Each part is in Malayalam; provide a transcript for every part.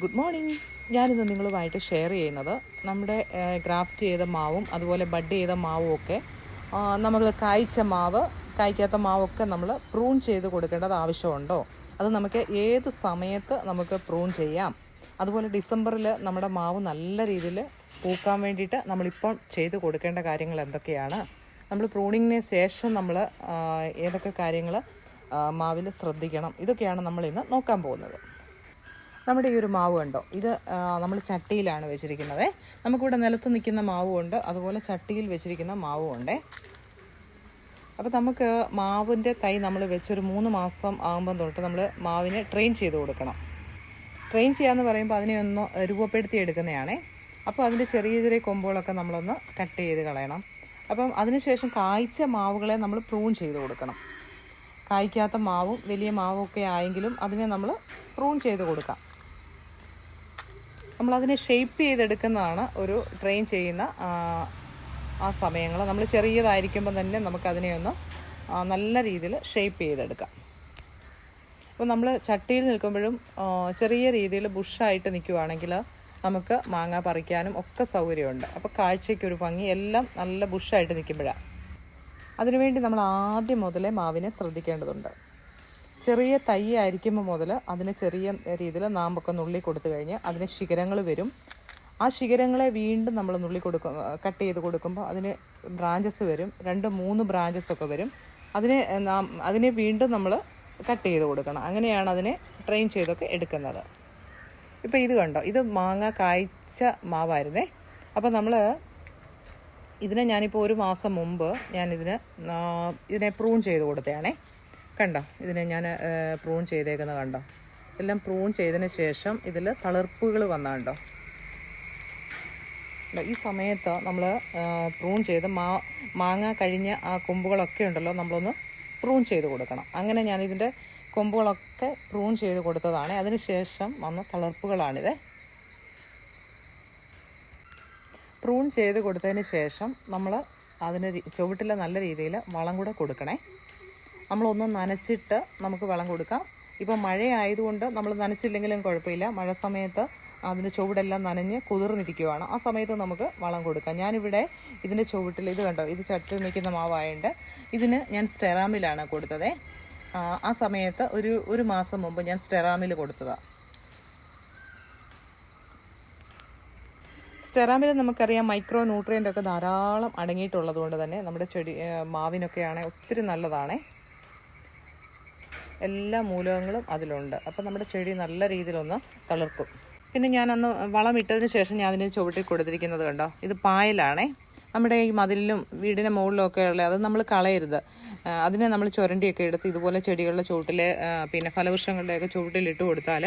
Good morning. ഞാനിന്ന് നിങ്ങളുമായിട്ട് ഷെയർ ചെയ്യുന്നത് നമ്മുടെ ഗ്രാഫ്റ്റ് ചെയ്ത മാവും അതുപോലെ ബഡ് ചെയ്ത മാവും ഒക്കെ നമ്മൾ കായ്ച്ച മാവ് കായ്ക്കാത്ത മാവൊക്കെ നമ്മൾ പ്രൂൺ ചെയ്ത് കൊടുക്കേണ്ടത് ആവശ്യമുണ്ടോ? അത് നമുക്ക് ഏത് സമയത്ത് നമുക്ക് പ്രൂൺ ചെയ്യാം? അതുപോലെ ഡിസംബറിൽ നമ്മുടെ മാവ് നല്ല രീതിയിൽ പൂക്കാൻ വേണ്ടിയിട്ട് നമ്മളിപ്പം ചെയ്ത് കൊടുക്കേണ്ട കാര്യങ്ങൾ എന്തൊക്കെയാണ്? നമ്മൾ പ്രൂണിങ്ങിന് ശേഷം നമ്മൾ ഏതൊക്കെ കാര്യങ്ങൾ മാവിൽ ശ്രദ്ധിക്കണം? ഇതൊക്കെയാണ് നമ്മൾ ഇന്ന് നോക്കാൻ പോകുന്നത്. നമ്മുടെ ഈ ഒരു മാവ് കണ്ടോ? ഇത് നമ്മൾ ചട്ടിയിലാണ് വെച്ചിരിക്കുന്നത്. നമുക്കിവിടെ നിലത്ത് നിൽക്കുന്ന മാവും ഉണ്ട് അതുപോലെ ചട്ടിയിൽ വെച്ചിരിക്കുന്ന മാവും ഉണ്ട് അപ്പോൾ നമുക്ക് മാവിന്റെ തൈ നമ്മൾ വെച്ചൊരു മൂന്ന് മാസം ആകുമ്പം തൊട്ട് നമ്മൾ മാവിനെ ട്രെയിൻ ചെയ്ത് കൊടുക്കണം. ട്രെയിൻ ചെയ്യാന്ന് പറയുമ്പോൾ അതിനെ ഒന്ന് രൂപപ്പെടുത്തി എടുക്കുന്നതാണേ. അപ്പോൾ അതിന്റെ ചെറിയ ചെറിയ കൊമ്പുകളൊക്കെ നമ്മളൊന്ന് കട്ട് ചെയ്ത് കളയണം. അപ്പം അതിനുശേഷം കായ്ച്ച മാവുകളെ നമ്മൾ പ്രൂൺ ചെയ്ത് കൊടുക്കണം. കായ്ക്കാത്ത മാവും വലിയ മാവും ഒക്കെ ആയെങ്കിലും അതിനെ നമ്മൾ പ്രൂൺ ചെയ്ത് കൊടുക്കാം. നമ്മളതിനെ ഷേപ്പ് ചെയ്തെടുക്കുന്നതാണ് ഒരു ട്രെയിൻ ചെയ്യുന്ന ആ, സമയങ്ങൾ. നമ്മൾ ചെറിയതായിരിക്കുമ്പോൾ തന്നെ നമുക്കതിനെ ഒന്ന് നല്ല രീതിയിൽ ഷേപ്പ് ചെയ്തെടുക്കാം. അപ്പോൾ നമ്മൾ ചട്ടിയിൽ നിൽക്കുമ്പോഴും ചെറിയ രീതിയിൽ ബുഷായിട്ട് നിൽക്കുവാണെങ്കിൽ നമുക്ക് മാങ്ങ പറിക്കാനും ഒക്കെ സൗകര്യമുണ്ട്. അപ്പോൾ കാഴ്ചയ്ക്കൊരു ഭംഗി എല്ലാം നല്ല ബുഷായിട്ട് നിൽക്കുമ്പോഴാണ്. അതിനുവേണ്ടി നമ്മൾ ആദ്യം മുതലേ മാവിനെ ശ്രദ്ധിക്കേണ്ടതുണ്ട്. ചെറിയ തൈ ആയിരിക്കുമ്പോൾ മുതൽ അതിന് ചെറിയ രീതിയിൽ നാമ്പൊക്കെ നുള്ളി കൊടുത്തു കഴിഞ്ഞ് അതിന് ശിഖരങ്ങൾ വരും. ആ ശിഖരങ്ങളെ വീണ്ടും നമ്മൾ നുള്ളി കൊടുക്കും കട്ട് ചെയ്ത് കൊടുക്കുമ്പോൾ അതിന് ബ്രാഞ്ചസ് വരും. രണ്ട് മൂന്ന് ബ്രാഞ്ചസ് ഒക്കെ വരും. അതിനെ നാം അതിനെ വീണ്ടും നമ്മൾ കട്ട് ചെയ്ത് കൊടുക്കണം. അങ്ങനെയാണ് അതിനെ ട്രെയിൻ ചെയ്തൊക്കെ എടുക്കുന്നത്. ഇപ്പോൾ ഇത് കണ്ടോ? ഇത് മാങ്ങ കായ്ച്ച മാവായിരുന്നേ. അപ്പോൾ നമ്മൾ ഇതിനെ ഞാനിപ്പോൾ ഒരു മാസം മുമ്പ് ഞാനിതിന് ഇതിനെ പ്രൂൺ ചെയ്ത് കൊടുത്തതാണേ കണ്ടോ? ഇതിനെ ഞാൻ പ്രൂൺ ചെയ്തേക്കുന്നത് കണ്ടോ? എല്ലാം പ്രൂൺ ചെയ്തതിന് ശേഷം ഇതിൽ തളിർപ്പുകൾ വന്ന കണ്ടോ ഈ സമയത്ത് നമ്മൾ പ്രൂൺ ചെയ്ത് മാ മാങ്ങ കഴിഞ്ഞ ആ കൊമ്പുകളൊക്കെ ഉണ്ടല്ലോ നമ്മളൊന്ന് പ്രൂൺ ചെയ്ത് കൊടുക്കണം. അങ്ങനെ ഞാൻ ഞാനിതിന്റെ കൊമ്പുകളൊക്കെ പ്രൂൺ ചെയ്ത് കൊടുത്തതാണ്. അതിന് ശേഷം വന്ന തളിർപ്പുകളാണിത്. പ്രൂൺ ചെയ്ത് കൊടുത്തതിന് ശേഷം നമ്മൾ അതിന് ചുവട്ടിൽ നല്ല രീതിയിൽ വളം കൂടെ കൊടുക്കണേ. നമ്മളൊന്ന് നനച്ചിട്ട് നമുക്ക് വളം കൊടുക്കാം. ഇപ്പോൾ മഴയായതുകൊണ്ട് നമ്മൾ നനച്ചില്ലെങ്കിലും കുഴപ്പമില്ല. മഴ സമയത്ത് അതിന്റെ ചുവടെല്ലാം നനഞ്ഞ് കുതിർന്നിരിക്കുവാണ്. ആ സമയത്ത് നമുക്ക് വളം കൊടുക്കാം. ഞാനിവിടെ ഇതിന്റെ ചുവട്ടിൽ ഇത് കണ്ടോ? ഇത് ചട്ടി നിൽക്കുന്ന മാവായുണ്ട്. ഇതിന് ഞാൻ സ്റ്റെറാമിലാണ് കൊടുത്തത്. ആ സമയത്ത് ഒരു ഒരു മാസം മുമ്പ് ഞാൻ സ്റ്റെറാമിൽ കൊടുത്തതാണ് സ്റ്റെറാമിൽ നമുക്കറിയാം മൈക്രോ ന്യൂട്രിയന്റ് ഒക്കെ ധാരാളം അടങ്ങിയിട്ടുള്ളത് കൊണ്ട് തന്നെ നമ്മുടെ ചെടി മാവിനൊക്കെയാണെങ്കിൽ മാവിനൊക്കെയാണ് ഒത്തിരി നല്ലതാണേ. എല്ലാ മൂലകങ്ങളും അതിലുണ്ട്. അപ്പം നമ്മുടെ ചെടി നല്ല രീതിയിലൊന്ന് തളിർക്കും. പിന്നെ ഞാനന്ന് വളം ഇട്ടതിന് ശേഷം ഞാൻ അതിന് ചുവട്ടി കൊടുത്തിരിക്കുന്നത് കണ്ടോ? ഇത് പായലാണേ. നമ്മുടെ ഈ മതിലിലും വീടിന്റെ മുകളിലും ഒക്കെ ഉള്ള അത് നമ്മൾ കളയരുത്. അതിനെ നമ്മൾ ചുരണ്ടിയൊക്കെ എടുത്ത് ഇതുപോലെ ചെടികളുടെ ചുവട്ടിൽ പിന്നെ ഫലവൃക്ഷങ്ങളുടെയൊക്കെ ചുവട്ടിൽ ഇട്ട് കൊടുത്താൽ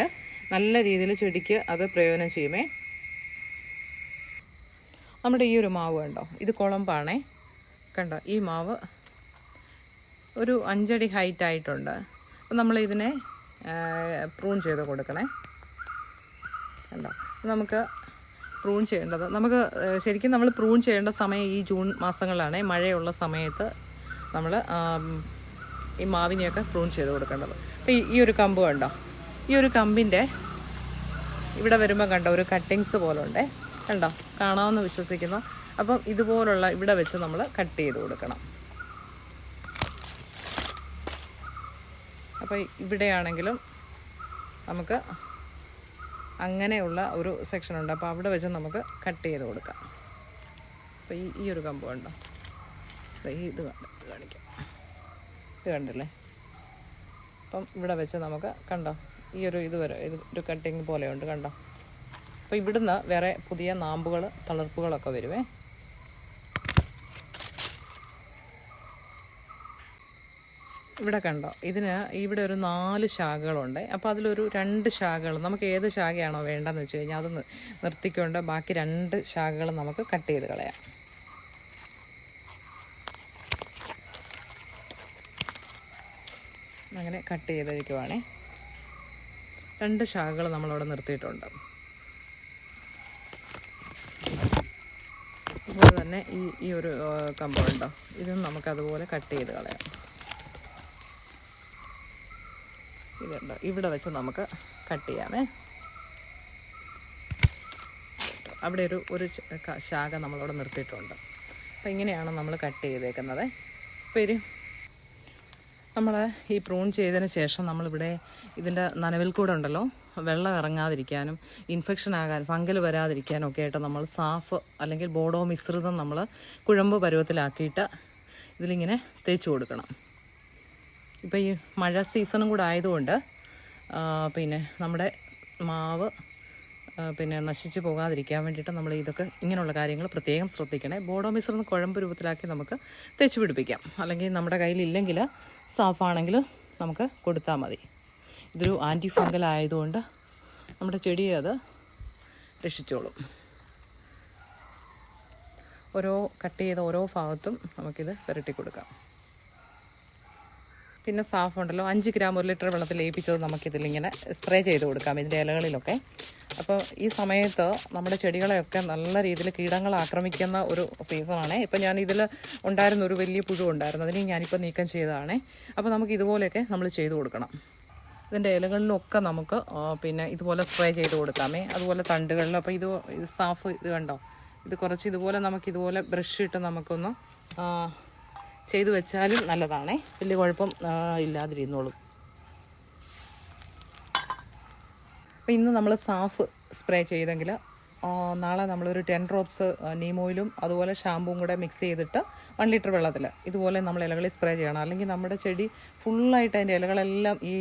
നല്ല രീതിയിൽ ചെടിക്ക് അത് പ്രയോജനം ചെയ്യുമേ. നമ്മുടെ ഈ ഒരു മാവ് കണ്ടോ? ഇത് കുളമ്പാണേ. കണ്ടോ? ഈ മാവ് ഒരു അഞ്ചടി ഹൈറ്റ് ആയിട്ടുണ്ട് അപ്പം നമ്മൾ ഇതിനെ പ്രൂൺ ചെയ്ത് കൊടുക്കണേ. കണ്ടോ? നമുക്ക് പ്രൂൺ ചെയ്യേണ്ടത് നമുക്ക് ശരിക്കും നമ്മൾ പ്രൂൺ ചെയ്യേണ്ട സമയം ഈ ജൂൺ മാസങ്ങളിലാണ്. മഴയുള്ള സമയത്ത് നമ്മൾ ഈ മാവിനെയൊക്കെ പ്രൂൺ ചെയ്ത് കൊടുക്കേണ്ടത്. അപ്പോൾ ഈ ഈ ഒരു കമ്പ് കണ്ടോ? ഈ ഒരു കമ്പിന്റെ ഇവിടെ വരുമ്പോൾ കണ്ടോ ഒരു കട്ടിങ്സ് പോലെ ഉണ്ടേ കണ്ടോ? കാണാമെന്ന് വിശ്വസിക്കുന്നു. അപ്പം ഇതുപോലുള്ള ഇവിടെ വെച്ച് നമ്മൾ കട്ട് ചെയ്ത് കൊടുക്കണം. അപ്പോൾ ഇവിടെയാണെങ്കിലും നമുക്ക് അങ്ങനെയുള്ള ഒരു സെക്ഷൻ ഉണ്ട്. അപ്പോൾ അവിടെ വെച്ച് നമുക്ക് കട്ട് ചെയ്ത് കൊടുക്കാം. അപ്പോൾ ഈ ഈ ഒരു കമ്പ് കണ്ടോ? ദേ ഈ ഇത് കാണിക്കാം. ഇത് കണ്ടല്ലേ? അപ്പം ഇവിടെ വെച്ച് നമുക്ക് കണ്ടോ? ഈ ഒരു ഇത് വരെ ഇത് ഒരു കട്ടിങ് പോലെയുണ്ട് കണ്ടോ? അപ്പോൾ ഇവിടുന്ന് വേറെ പുതിയ നാമ്പുകൾ തളർപ്പുകളൊക്കെ വരുവേ. ഇവിടെ കണ്ടോ? ഇതിന് ഇവിടെ ഒരു നാല് ശാഖകളുണ്ട്. അപ്പോൾ അതിലൊരു രണ്ട് ശാഖകൾ നമുക്ക് ഏത് ശാഖയാണോ വേണ്ടതെന്ന് വെച്ച് കഴിഞ്ഞാൽ അത് നിർത്തിക്കൊണ്ട് ബാക്കി രണ്ട് ശാഖകൾ നമുക്ക് കട്ട് ചെയ്ത് കളയാം. അങ്ങനെ കട്ട് ചെയ്ത് ചെയ്തിരിക്കുവാണേ. രണ്ട് ശാഖകൾ നമ്മളവിടെ നിർത്തിയിട്ടുണ്ട്. അതുപോലെ തന്നെ ഈ ഈ ഒരു കമ്പമുണ്ടോ ഇതും നമുക്കതുപോലെ കട്ട് ചെയ്ത് കളയാം. ഇതുണ്ടോ? ഇവിടെ വെച്ച് നമുക്ക് കട്ട് ചെയ്യാമേ. അവിടെ ഒരു ഒരു ശാഖ നമ്മളവിടെ നിർത്തിയിട്ടുണ്ട്. അപ്പോൾ ഇങ്ങനെയാണ് നമ്മൾ കട്ട് ചെയ്തേക്കുന്നത്. ഇത് നമ്മൾ ഈ പ്രൂൺ ചെയ്തതിന് ശേഷം നമ്മളിവിടെ ഇതിന്റെ നനവിൽ കൂടെ ഉണ്ടല്ലോ. വെള്ളം ഇറങ്ങാതിരിക്കാനും ഇൻഫെക്ഷൻ ആകാൻ ഫംഗൽ വരാതിരിക്കാനും ഒക്കെ ആയിട്ട് നമ്മൾ സാഫ് അല്ലെങ്കിൽ ബോഡോ മിശ്രിതം നമ്മൾ കുഴമ്പ് പരുവത്തിലാക്കിയിട്ട് ഇതിലിങ്ങനെ തേച്ച് കൊടുക്കണം. ഇപ്പോൾ ഈ മഴ സീസണും കൂടെ ആയതുകൊണ്ട് പിന്നെ നമ്മുടെ മാവ് പിന്നെ നശിച്ചു പോകാതിരിക്കാൻ വേണ്ടിയിട്ട് നമ്മൾ ഇതൊക്കെ ഇങ്ങനെയുള്ള കാര്യങ്ങൾ പ്രത്യേകം ശ്രദ്ധിക്കണേ. ബോഡോ മിശ്രിതം കുഴമ്പ് രൂപത്തിലാക്കി നമുക്ക് തേച്ച് പിടിപ്പിക്കാം. അല്ലെങ്കിൽ നമ്മുടെ കയ്യിലില്ലെങ്കിൽ സാഫാണെങ്കിൽ നമുക്ക് കൊടുത്താൽ മതി. ഇതൊരു ആന്റി ഫംഗൽ ആയതുകൊണ്ട് നമ്മുടെ ചെടിയെ അത് രക്ഷിച്ചോളും. ഓരോ കട്ട് ചെയ്ത ഓരോ ഭാഗത്തും നമുക്കിത് പുരട്ടി കൊടുക്കാം. പിന്നെ സാഫ് ഉണ്ടല്ലോ അഞ്ച് ഗ്രാം ഒരു ലിറ്റർ വെള്ളത്തിൽ ലയിപ്പിച്ചത് നമുക്കിതിലിങ്ങനെ സ്പ്രേ ചെയ്ത് കൊടുക്കാം ഇതിന്റെ ഇലകളിലൊക്കെ. അപ്പോൾ ഈ സമയത്ത് നമ്മുടെ ചെടികളെയൊക്കെ നല്ല രീതിയിൽ കീടങ്ങൾ ആക്രമിക്കുന്ന ഒരു സീസണാണ്. ഇപ്പം ഞാൻ ഇതിൽ ഉണ്ടായിരുന്ന ഒരു വലിയ പുഴു ഉണ്ടായിരുന്നു. അതിനെ ഞാനിപ്പോൾ നീക്കം ചെയ്തതാണേ. അപ്പോൾ നമുക്ക് ഇതുപോലെയൊക്കെ നമ്മൾ ചെയ്ത് കൊടുക്കണം. ഇതിന്റെ ഇലകളിലൊക്കെ നമുക്ക് പിന്നെ ഇതുപോലെ സ്പ്രേ ചെയ്ത് കൊടുക്കാമേ. അതുപോലെ തണ്ടുകളിലും അപ്പോൾ ഇത് സാഫ് ഇത് കണ്ടോ? ഇത് കുറച്ച് ഇതുപോലെ നമുക്ക് ഇതുപോലെ ബ്രഷ് ഇട്ട് നമുക്കൊന്ന് ചെയ്തു വെച്ചാലും നല്ലതാണേ. വലിയ കുഴപ്പം ഇല്ലാതിരുന്നോളും. അപ്പോൾ ഇന്ന് നമ്മൾ സാഫ് സ്പ്രേ ചെയ്തെങ്കിൽ നാളെ നമ്മളൊരു ടെൻ ഡ്രോപ്സ് നീമോയിലും അതുപോലെ ഷാമ്പും കൂടെ മിക്സ് ചെയ്തിട്ട് വൺ ലിറ്റർ വെള്ളത്തിൽ ഇതുപോലെ നമ്മൾ ഇലകളിൽ സ്പ്രേ ചെയ്യണം. അല്ലെങ്കിൽ നമ്മുടെ ചെടി ഫുള്ളായിട്ട് അതിന്റെ ഇലകളെല്ലാം ഈ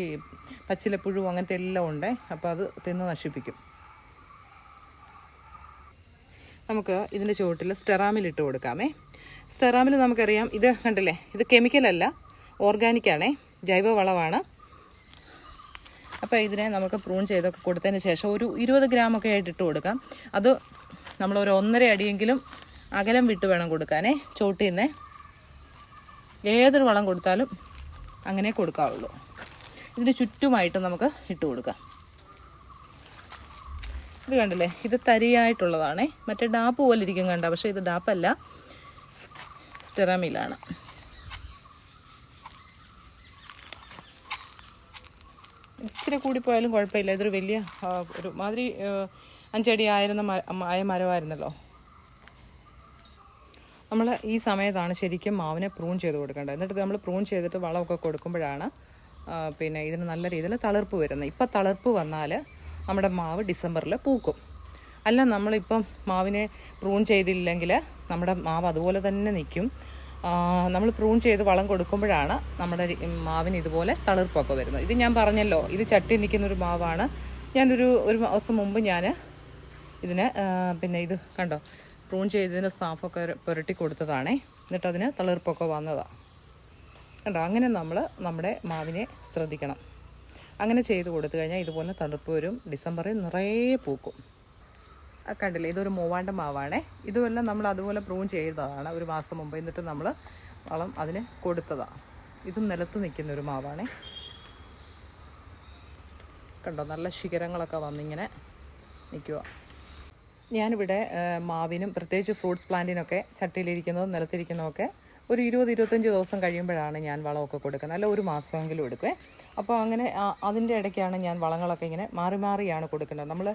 പച്ചിലപ്പുഴു അങ്ങനത്തെ എല്ലാം ഉണ്ടേ അപ്പോൾ അത് തിന്ന് നശിപ്പിക്കും. നമുക്ക് ഇതിന്റെ ചുവട്ടിൽ സ്റ്റെറാമിൽ ഇട്ട് കൊടുക്കാമേ. സ്റ്റെറാമിൽ നമുക്കറിയാം ഇത് കണ്ടില്ലേ? ഇത് കെമിക്കലല്ല ഓർഗാനിക്കാണേ ജൈവ വളമാണ് അപ്പോൾ ഇതിനെ നമുക്ക് പ്രൂൺ ചെയ്തൊക്കെ കൊടുത്തതിന് ശേഷം ഒരു ഇരുപത് ഗ്രാമൊക്കെ ആയിട്ട് ഇട്ട് കൊടുക്കാം. അത് നമ്മൾ ഒരു ഒന്നര അടിയെങ്കിലും അകലം വിട്ട് വേണം കൊടുക്കാനേ ചോട്ടിൽ നിന്ന് ഏതൊരു വളം കൊടുത്താലും അങ്ങനെ കൊടുക്കാവുള്ളൂ. ഇതിന് ചുറ്റുമായിട്ട് നമുക്ക് ഇട്ട് കൊടുക്കാം. ഇത് കണ്ടില്ലേ? ഇത് തരിയായിട്ടുള്ളതാണേ. മറ്റേ ഡാപ്പ് പോലെ ഇരിക്കും കണ്ട? പക്ഷേ ഇത് ഡാപ്പല്ല. സ്റ്റെറാമിലാണ്. ഇച്ചിരി കൂടിപ്പോയാലും കുഴപ്പമില്ല. ഇതൊരു വലിയ ഒരു മാതിരി അഞ്ചടി ആയിരുന്ന ആയ മരമായിരുന്നല്ലോ. നമ്മൾ ഈ സമയത്താണ് ശരിക്കും മാവിനെ പ്രൂൺ ചെയ്ത് കൊടുക്കേണ്ടത്. എന്നിട്ട് നമ്മൾ പ്രൂൺ ചെയ്തിട്ട് വളമൊക്കെ കൊടുക്കുമ്പോഴാണ് പിന്നെ ഇതിന് നല്ല രീതിയിൽ തളിർപ്പ് വരുന്നത്. ഇപ്പം തളിർപ്പ് വന്നാൽ നമ്മുടെ മാവ് ഡിസംബറിൽ പൂക്കും. അല്ല നമ്മളിപ്പം മാവിനെ പ്രൂൺ ചെയ്തില്ലെങ്കിൽ നമ്മുടെ മാവ് അതുപോലെ തന്നെ നിൽക്കും. നമ്മൾ പ്രൂൺ ചെയ്ത് വളം കൊടുക്കുമ്പോഴാണ് നമ്മുടെ മാവിന് ഇതുപോലെ തളിർപ്പൊക്കെ വരുന്നത്. ഇത് ഞാൻ പറഞ്ഞല്ലോ ഇത് ചട്ടി നിൽക്കുന്ന ഒരു മാവാണ്. ഞാനൊരു ഒരു മാസം മുമ്പ് ഞാൻ ഇതിന് പിന്നെ ഇത് കണ്ടോ പ്രൂൺ ചെയ്തതിന് സ്റ്റാഫൊക്കെ പുരട്ടി കൊടുത്തതാണേ. എന്നിട്ട് അതിന് തളിർപ്പൊക്കെ വന്നതാണ് കണ്ടോ അങ്ങനെ നമ്മൾ നമ്മുടെ മാവിനെ ശ്രദ്ധിക്കണം. അങ്ങനെ ചെയ്ത് കൊടുത്തു കഴിഞ്ഞാൽ ഇതുപോലെ തളിർപ്പ് വരും. ഡിസംബറിൽ നിറയെ പൂക്കും. കണ്ടില്ലേ? ഇതൊരു മൂവാണ്ട മാവാണേ. ഇതുമെല്ലാം നമ്മൾ അതുപോലെ പ്രൂൺ ചെയ്തതാണ് ഒരു മാസം മുമ്പ്. എന്നിട്ട് നമ്മൾ വളം അതിന് കൊടുത്തതാണ് ഇതും നിലത്ത് നിൽക്കുന്ന ഒരു മാവാണേ. കണ്ടോ? നല്ല ശിഖരങ്ങളൊക്കെ വന്നിങ്ങനെ നിൽക്കുക ഞാനിവിടെ മാവിനും പ്രത്യേകിച്ച് ഫ്രൂട്ട്സ് പ്ലാന്റിനൊക്കെ ചട്ടിയിലിരിക്കുന്നതും നിലത്തിരിക്കുന്നതൊക്കെ ഒരു ഇരുപത് ഇരുപത്തഞ്ച് ദിവസം കഴിയുമ്പോഴാണ് ഞാൻ വളമൊക്കെ കൊടുക്കുന്നത്. അല്ല ഒരു മാസമെങ്കിലും എടുക്കുവേ. അപ്പോൾ അങ്ങനെ അതിന്റെ ഇടയ്ക്കാണ് ഞാൻ വളങ്ങളൊക്കെ ഇങ്ങനെ മാറി മാറിയാണ് കൊടുക്കുന്നത്. നമ്മൾ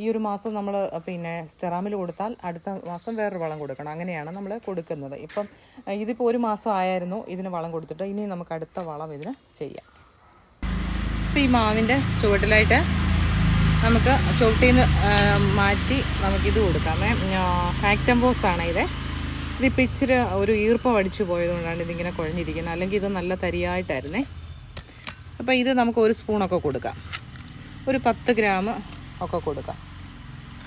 ഈ ഒരു മാസം നമ്മൾ പിന്നെ സ്റ്റെറാമിൽ കൊടുത്താൽ അടുത്ത മാസം വേറൊരു വളം കൊടുക്കണം. അങ്ങനെയാണ് നമ്മൾ കൊടുക്കുന്നത്. ഇപ്പം ഇതിപ്പോൾ ഒരു മാസം ആയായിരുന്നു ഇതിന് വളം കൊടുത്തിട്ട്. ഇനി നമുക്ക് അടുത്ത വളം ഇതിന് ചെയ്യാം. ഇപ്പം ഈ മാവിന്റെ ചുവട്ടിലായിട്ട് നമുക്ക് ചുവട്ടിൽ നിന്ന് മാറ്റി നമുക്കിത് കൊടുക്കാമേ ആണ് ഇത്. ഇതിപ്പോൾ ഇച്ചിരി ഒരു ഈർപ്പം അടിച്ചു പോയതുകൊണ്ടാണ് ഇതിങ്ങനെ കുഴഞ്ഞിരിക്കുന്നത്. അല്ലെങ്കിൽ ഇത് നല്ല തരിയായിട്ടായിരുന്നേ. അപ്പോൾ ഇത് നമുക്ക് ഒരു സ്പൂണൊക്കെ കൊടുക്കാം. ഒരു പത്ത് ഗ്രാം ഒക്കെ കൊടുക്കാം.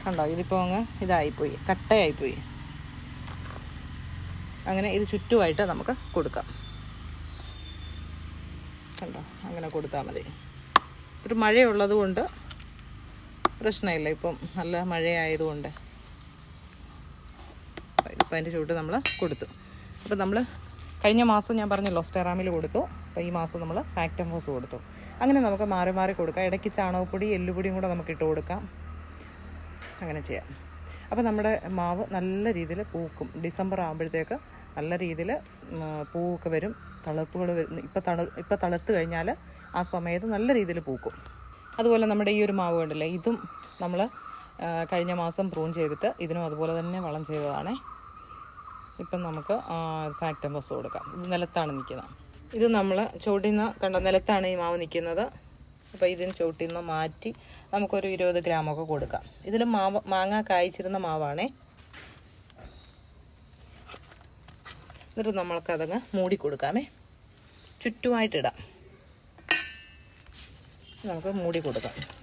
കണ്ടോ? ഇതിപ്പോൾ അങ്ങ് ഇതായിപ്പോയി. കട്ടയായിപ്പോയി. അങ്ങനെ ഇത് ചുറ്റുമായിട്ട് നമുക്ക് കൊടുക്കാം. കണ്ടോ? അങ്ങനെ കൊടുത്താൽ മതി. ഒരു മഴയുള്ളത് കൊണ്ട് പ്രശ്നമില്ല. ഇപ്പം നല്ല മഴയായതുകൊണ്ട്. ഇപ്പം അതിന്റെ ചൂട്ട് നമ്മൾ കൊടുത്തു. അപ്പം നമ്മൾ കഴിഞ്ഞ മാസം ഞാൻ പറഞ്ഞല്ലോ സ്റ്റെറാമിൽ കൊടുത്തു. അപ്പോൾ ഈ മാസം നമ്മൾ ഫാക്ടംഫോസ് കൊടുത്തു. അങ്ങനെ നമുക്ക് മാറി മാറി കൊടുക്കാം. ഇടയ്ക്ക് ചാണകപ്പൊടി എല്ലുപൊടിയും കൂടെ നമുക്ക് ഇട്ട് കൊടുക്കാം. അങ്ങനെ ചെയ്യാം. അപ്പോൾ നമ്മുടെ മാവ് നല്ല രീതിയിൽ പൂക്കും. ഡിസംബർ ആകുമ്പോഴത്തേക്ക് നല്ല രീതിയിൽ പൂവൊക്കെ വരും. തളർപ്പുകൾ വരും ഇപ്പം തളർ ഇപ്പം തളർത്ത് കഴിഞ്ഞാൽ ആ സമയത്ത് നല്ല രീതിയിൽ പൂക്കും. അതുപോലെ നമ്മുടെ ഈ ഒരു മാവ് കണ്ടില്ലേ ഇതും നമ്മൾ കഴിഞ്ഞ മാസം പ്രൂൺ ചെയ്തിട്ട് ഇതിനും അതുപോലെ തന്നെ വളം ചെയ്തതാണേ. ഇപ്പം നമുക്ക് ഫാക്ടംബോസ് കൊടുക്കാം. ഇത് നിലത്താണ് നിൽക്കുന്നത്. ഇത് നമ്മൾ ചുവട്ടിൽ നിന്ന് കണ്ട നിലത്താണ് ഈ മാവ് നിൽക്കുന്നത്. അപ്പോൾ ഇതിന് ചുവട്ടിൽ നിന്ന് മാറ്റി നമുക്കൊരു ഇരുപത് ഗ്രാമൊക്കെ കൊടുക്കാം. ഇതിൽ മാവ് മാങ്ങ കായ്ച്ചിരുന്ന മാവാണേ. എന്നിട്ട് നമ്മൾക്കതങ്ങ് മൂടി കൊടുക്കാമേ. ചുറ്റുമായിട്ടിടാം നമുക്ക് മൂടി കൊടുക്കാം.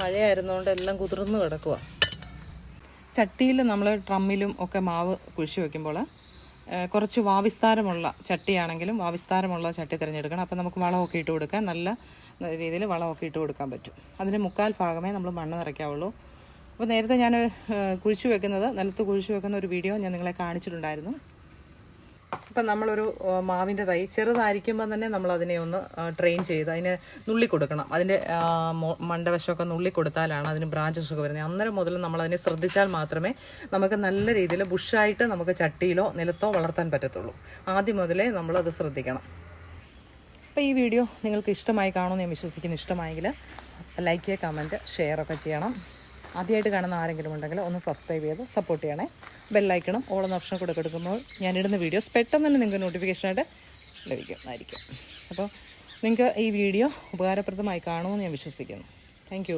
മഴയായിരുന്നുകൊണ്ട് എല്ലാം കുതിർന്ന് കിടക്കുക ചട്ടിയിൽ നമ്മൾ ഡ്രമ്മിലും ഒക്കെ മാവ് കുഴിച്ച് വെക്കുമ്പോൾ ഏഹ്, കുറച്ച് വാവിസ്താരമുള്ള ചട്ടിയാണെങ്കിലും വാവിസ്താരമുള്ള ചട്ടി തിരഞ്ഞെടുക്കണം. അപ്പോൾ നമുക്ക് വളമൊക്കെ ഇട്ട് കൊടുക്കാൻ നല്ല രീതിയിൽ വളമൊക്കെ ഇട്ട് കൊടുക്കാൻ പറ്റും. അതിന് മുക്കാൽ ഭാഗമേ നമ്മൾ മണ്ണ് നിറയ്ക്കാവുള്ളൂ. അപ്പോൾ നേരത്തെ ഞാൻ കുഴിച്ചു വെക്കുന്നത് നിലത്ത് കുഴിച്ചു വെക്കുന്ന ഒരു വീഡിയോ ഞാൻ നിങ്ങളെ കാണിച്ചിട്ടുണ്ടായിരുന്നു. ഇപ്പം നമ്മളൊരു മാവിന്റെ തൈ ചെറുതായിരിക്കുമ്പോൾ തന്നെ നമ്മൾ അതിനെ ഒന്ന് ട്രെയിൻ ചെയ്ത് അതിനെ നുള്ളി കൊടുക്കണം. അതിന്റെ മണ്ടവശമൊക്കെ നുള്ളി കൊടുത്താലാണ് അതിന് ബ്രാഞ്ചസ് ഒക്കെ വരുന്നത്. അന്നേരം മുതൽ നമ്മൾ അതിനെ ശ്രദ്ധിച്ചാൽ മാത്രമേ നമുക്ക് നല്ല രീതിയിൽ ബുഷായിട്ട് നമുക്ക് ചട്ടിയിലോ നിലത്തോ വളർത്താൻ പറ്റത്തുള്ളൂ. ആദ്യം മുതലേ നമ്മളത് ശ്രദ്ധിക്കണം. അപ്പോൾ ഈ വീഡിയോ നിങ്ങൾക്ക് ഇഷ്ടമായി കാണുമെന്ന് ഞാൻ വിശ്വസിക്കുന്നു. ഇഷ്ടമായെങ്കിൽ ലൈക്ക് കമന്റ് ഷെയർ ഒക്കെ ചെയ്യണം. ആദ്യമായിട്ട് കാണുന്ന ആരെങ്കിലും ഉണ്ടെങ്കിൽ ഒന്ന് സബ്സ്ക്രൈബ് ചെയ്ത് സപ്പോർട്ട് ചെയ്യണേ. ബെല്ലൈക്കണം ഓളെന്ന ഓപ്ഷൻ കൂടെ കൊടുക്കുമ്പോൾ ഞാനിടുന്ന വീഡിയോസ് പെട്ടെന്ന് തന്നെ നിങ്ങൾക്ക് നോട്ടിഫിക്കേഷനായിട്ട് ലഭിക്കുന്നതായിരിക്കും. അപ്പോൾ നിങ്ങൾക്ക് ഈ വീഡിയോ ഉപകാരപ്രദമായി കാണുമെന്ന് ഞാൻ വിശ്വസിക്കുന്നു. താങ്ക്